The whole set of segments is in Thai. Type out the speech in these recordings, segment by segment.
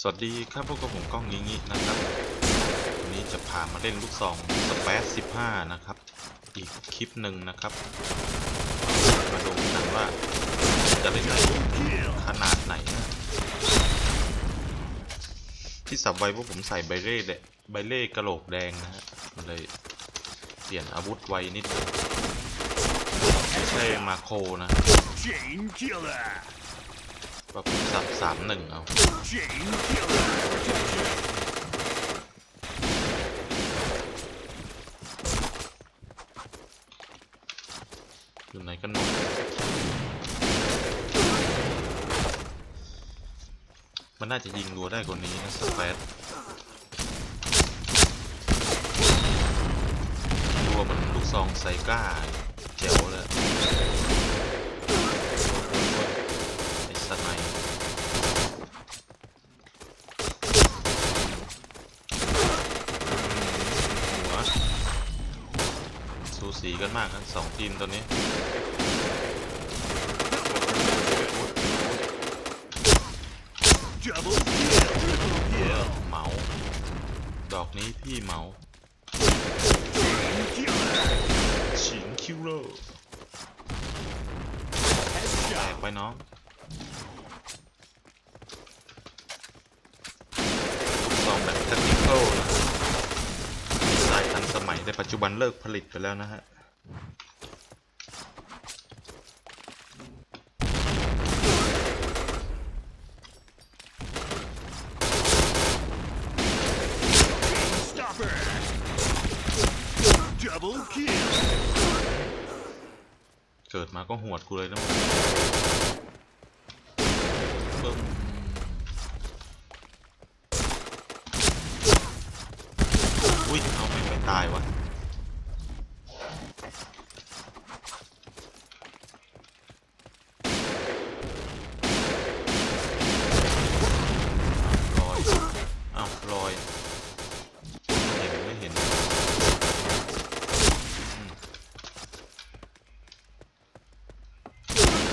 สวัสดีครับพวกกับผมกล้องงี้งี้นะครับ วันนี้จะพามาเล่นลูกซองสเปซ15นะครับ อีกคลิปหนึ่งนะครับ มาดูกันว่าจะเล่นได้ขนาดไหนนะที่สับไว้พวกผมใส่ใบเล่เดใบเล่กระโหลกแดงนะฮะมันเลยเปลี่ยนอาวุธไวนิดไม่ใช่มาโคนะ Chain killer. ว่าผมสับสามหนึ่งเอาอยู่ไหนกันหมดมันน่าจะยิงรัวได้กว่านี้นะสเปซรัวเหมันลูกซองไซก้าเจ๋วเลยไอ้สไนป์หัวสูสี กันมากนะสองทีมตัวนี้เหมา ดอกนี้พี่เหมาฉิงคิวเลอร์แตกไปน้องลูกซองแบบเทคนิคอลนะดีไซน์ทันสมัยแต่ปัจจุบันเลิกผลิตไปแล้วนะฮะ เกิดมาก็หวดกูเลยนะมึงปึ้มอุ้ยเอาไม่ไม่ตายวะลอยอ้าวลอย เห็นไม่เห็น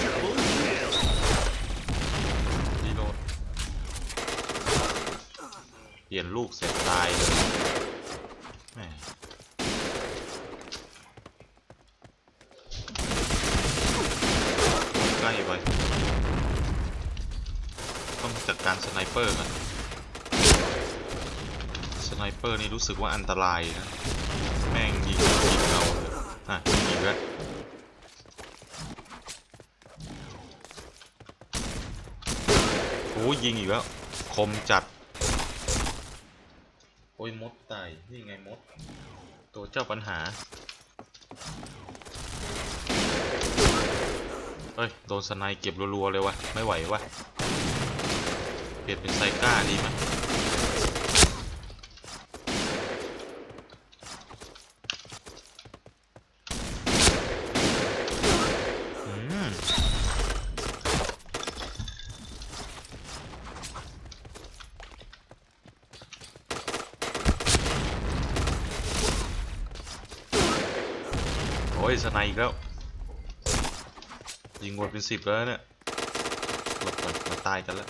Double kill. รีโหลด เปลี่ยนลูกเสร็จตายเลยใกล้ไปต้องจัดการสไนเปอร์กันสไนเปอร์นี่รู้สึกว่าอันตรายนะ แม่งยิงยิงเอาเลยอะยิงอีกแล้วโอ้ยิงอีกแล้ว คมจัด ยมดตายนี่ไงมด ตัวเจ้าปัญหา เฮ้ย โดนสไนเก็บรัวๆเลยวะไม่ไหววะเปลี่ยนเป็นไซก้าดีไหมอืมโอ้ ยสไนอีกแล้ว ยิงวนเป็นสิบแล้วเนี่ยหลบก่อนมาตายกันแล้ว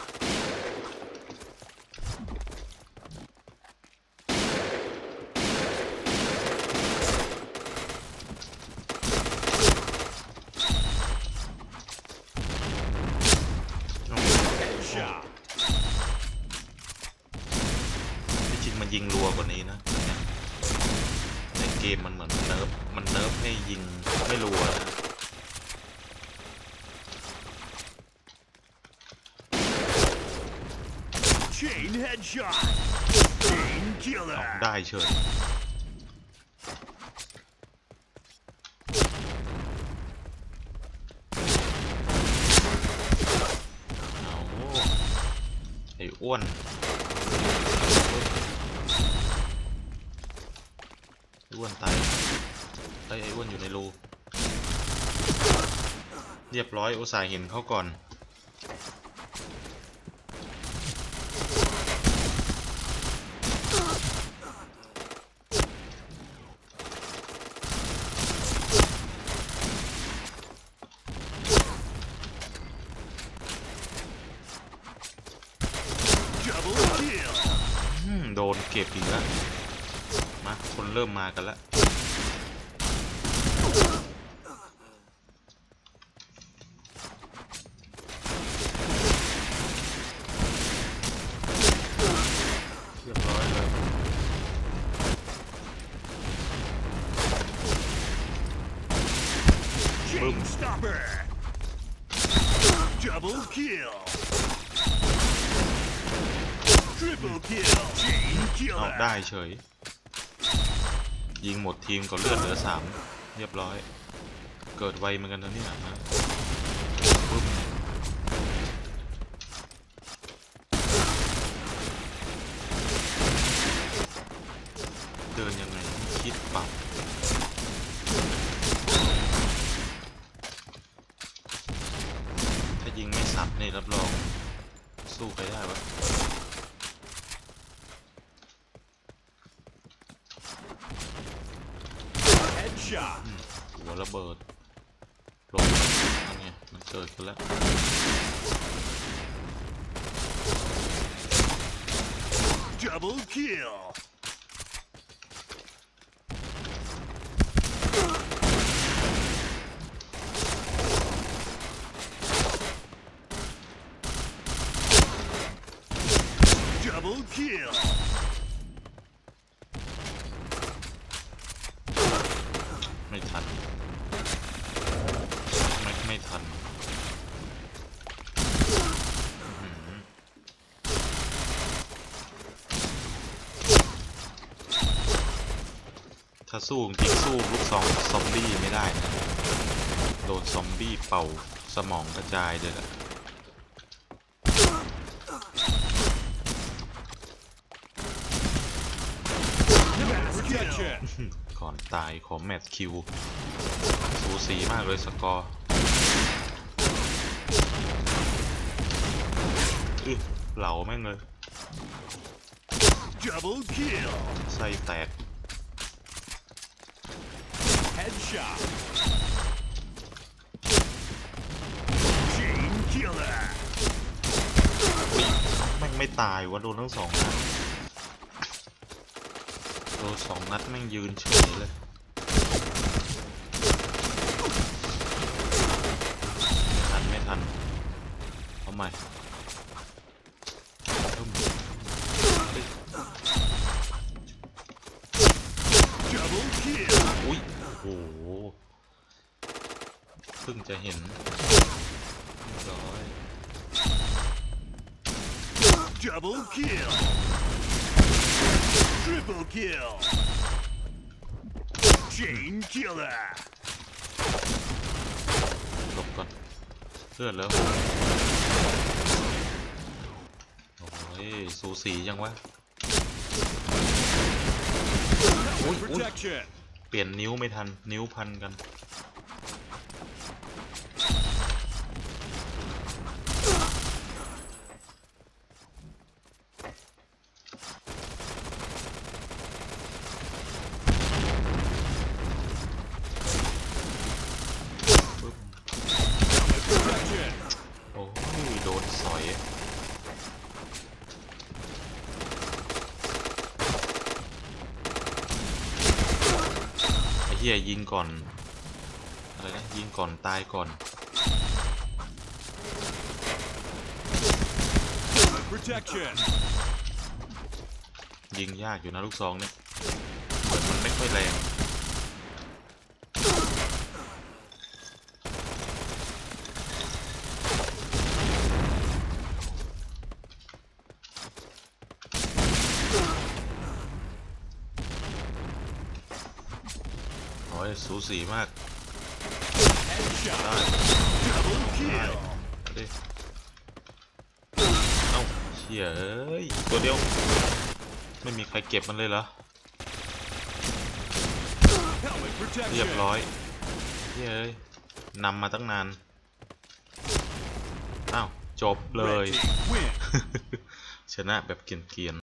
Headshot. ที่จริงมันยิงรัวกว่านี้นะ เนี่ยในเกมมันเหมือนเนิร์ฟมันเนิร์ฟให้ยิงไม่รัวนะ Chain headshot. Chain เอา killer. ได้เฉยเอาไอ้อ้วน อ้อ้วนตายไอ้ยไอ้อ้วนอยู่ในรูเรียบร้อยอุตส่าห์เห็นเขาก่อน Double kill. อืมโดนเก็บอีกแล้ว มาคนเริ่มมากันแล้วเรียบร้อยเลย Chain stopper. Double kill. Triple kill. Chain เอา killer. ได้เฉย ยิงหมดทีมก็เลือดเหลือสามเรียบร้อย เกิดไวเหมือนกันนะเนี่ยนะปึ๊บเดินยังไงคิดปรับ ถ้ายิงไม่สับนี่รับรอง สู้ใครได้วะ Headshot. หัวระเบิดลงนั่นไงมันเกิดขึ้นแล้ว Double kill. Double kill. ไม่ทัน ไม่ไม่ทันอื้อหือถ้าสู้จริงๆสู้ลูกซองซอมบี้ไม่ได้นะโดนซอมบี้เป่าสมองกระจายเลยอะ Protection. ก่อนตายของแมตช์คิวสูสีมากเลยสกอร์อึเหลาแม่งเลย Double kill. ไส้แตก shot. Chain killer. แม่งไม่ตายวะโดนทั้งสองนัดโดนสองนัดแม่งยืนเฉยเลย ทันไม่ทันเอาใหม่อืมเฮ้ย Double kill. อุ้ยโอ้โหเพิ่ง จะเห็นเรียบร้อย Double kill. Triple kill. Chain killer. หลบก่อนเลือดแล้ว โอ้ยสูสียังวะ Ui, ui. Protection. เปลี่ยนนิ้วไม่ทัน นิ้วพันกัน ปึ๊บ Protection. โอ้ย โดนสอย ไอ้เหี้ยยิงก่อน อะไรนะ ยิงก่อนตายก่อน Protection. ยิงยากอยู่นะลูกซองเนี่ยเหมือนมันไม่ค่อยแรง ยสูสีมาก Headshot. ได้ดิเอ้าเชี่ยเอ้ยตัวเดียว ไม่มีใครเก็บมันเลยเหรอ เรียบร้อยเฮ้ยนำมาตั้งนาน อ้าว จบเลย ชนะแบบเกรียน